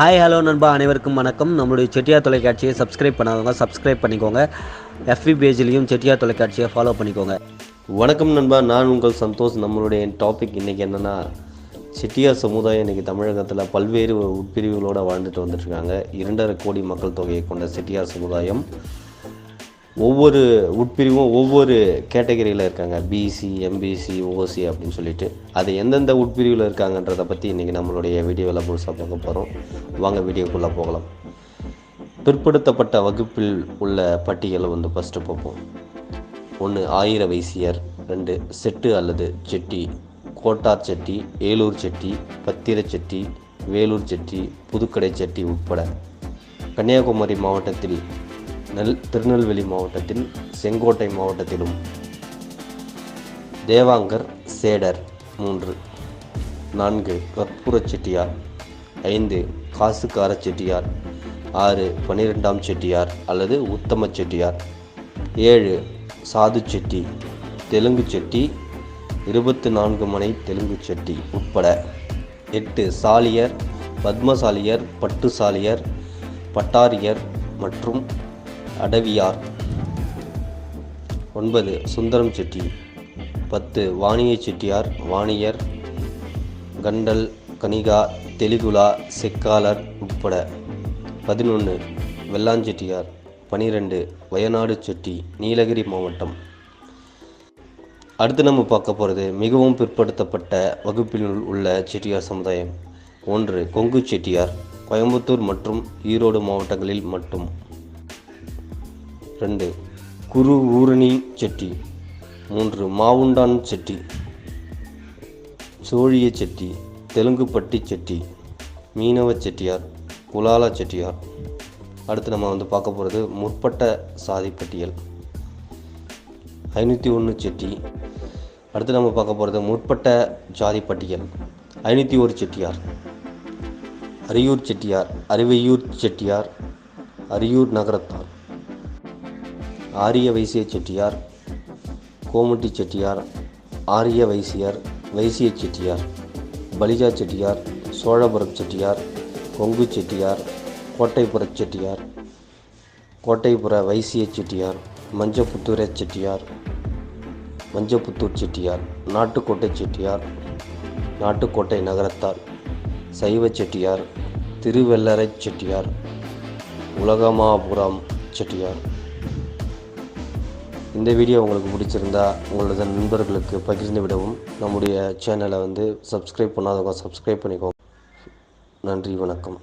Hi hello நண்பா. அனைவருக்கும் வணக்கம். நம்மளுடைய செட்டியார் தொலைக்காட்சியை சப்ஸ்கிரைப் பண்ணாதவங்க சப்ஸ்கிரைப் பண்ணிக்கோங்க. எஃபி பேஜ்லேயும் செட்டியார் தொலைக்காட்சியை ஃபாலோ பண்ணிக்கோங்க. வணக்கம் நண்பா. நான் உங்கள் சந்தோஷ். நம்மளுடைய டாபிக் இன்றைக்கி என்னென்னா செட்டியார் சமுதாயம் இன்றைக்கி தமிழகத்தில் பல்வேறு உட்பிரிவுகளோடு வாழ்ந்துட்டு வந்துட்டுருக்காங்க இரண்டரை கோடி மக்கள் தொகையை கொண்ட செட்டியார் சமுதாயம். ஒவ்வொரு உட்பிரிவும் ஒவ்வொரு கேட்டகரியில் இருக்காங்க. பிசி எம்பிசி ஓசி அப்படின்னு சொல்லிட்டு. அது எந்தெந்த உட்பிரிவில் இருக்காங்கன்றதை பற்றி இன்றைக்கி நம்மளுடைய வீடியோவில் முழுசாக பார்க்க போகிறோம் வாங்க வீடியோக்குள்ளே போகலாம். பிற்படுத்தப்பட்ட வகுப்பில் உள்ள பட்டியலை வந்து ஃபஸ்ட்டு பார்ப்போம். ஒன்று ஆயிர வைசியர் ரெண்டு செட்டு அல்லது செட்டி கோட்டார் செட்டி ஏலூர் செட்டி பத்திர செட்டி வேலூர் செட்டி புதுக்கடை செட்டி உட்பட. கன்னியாகுமரி மாவட்டத்தில் நெல் திருநெல்வேலி மாவட்டத்தில் செங்கோட்டை மாவட்டத்திலும் தேவாங்கர் சேடர் மூன்று நான்கு கற்பூர செட்டியார் ஐந்து காசுக்கார செட்டியார் ஆறு பன்னிரெண்டாம் செட்டியார் அல்லது உத்தம செட்டியார் ஏழு சாது செட்டி தெலுங்கு செட்டி இருபத்து நான்கு மனை தெலுங்கு செட்டி உட்பட எட்டு சாலியர் பத்மசாலியர் பட்டுசாலியர் பட்டாரியர் மற்றும் அடவியார். ஒன்பது சுந்தரம் செட்டி. பத்து வாணிய செட்டியார் வாணியர். கண்டல் கனிகா தெலிகுலா செக்காலர் உட்பட. பதினொன்று வெள்ளாஞ்செட்டியார் பனிரெண்டு வயநாடு செட்டி நீலகிரி மாவட்டம். அடுத்து நம்ம பார்க்க போகிறது மிகவும் பிற்படுத்தப்பட்ட வகுப்பில் உள்ள செட்டியார் சமுதாயம். ஒன்று கொங்கு செட்டியார் கோயம்புத்தூர் மற்றும் ஈரோடு மாவட்டங்களில் மட்டும். ரெண்டு. குரு ஊரணி செட்டி. மூன்று மாவுண்டான் செட்டி. சோழிய செட்டி தெலுங்குப்பட்டி செட்டி மீனவ செட்டியார் குலாலா செட்டியார். அடுத்து நம்ம வந்து பார்க்க போகிறது முற்பட்ட சாதி பட்டியல். ஐநூற்றி ஒன்று செட்டி. அடுத்து நம்ம பார்க்க போகிறது முற்பட்ட ஜாதி பட்டியல். ஐநூற்றி ஒரு செட்டியார். அரியூர் செட்டியார் அரிவையூர் செட்டியார் அரியூர் நகரத்தார். ஆரிய வைசிய செட்டியார் கோமுட்டி செட்டியார் ஆரிய வைசியர் வைசிய செட்டியார் பலிஜா செட்டியார் சோழபுரம் செட்டியார் கொங்கு செட்டியார் கோட்டைப்புற செட்டியார் கோட்டைப்புற வைசிய செட்டியார் மஞ்சப்புத்தூர செட்டியார் மஞ்சப்புத்தூர் செட்டியார் நாட்டுக்கோட்டை செட்டியார் நாட்டுக்கோட்டை நகரத்தார் சைவ செட்டியார் திருவெல்லரை செட்டியார் உலகமாபுரம் செட்டியார் இந்த வீடியோ உங்களுக்கு பிடிச்சிருந்தா உங்களோட நண்பர்களுக்கு பகிர்ந்து விடவும். நம்முடைய சேனலை வந்து சப்ஸ்கிரைப் பண்ணாதவங்க சப்ஸ்கிரைப் பண்ணிக்கோங்க. நன்றி வணக்கம்.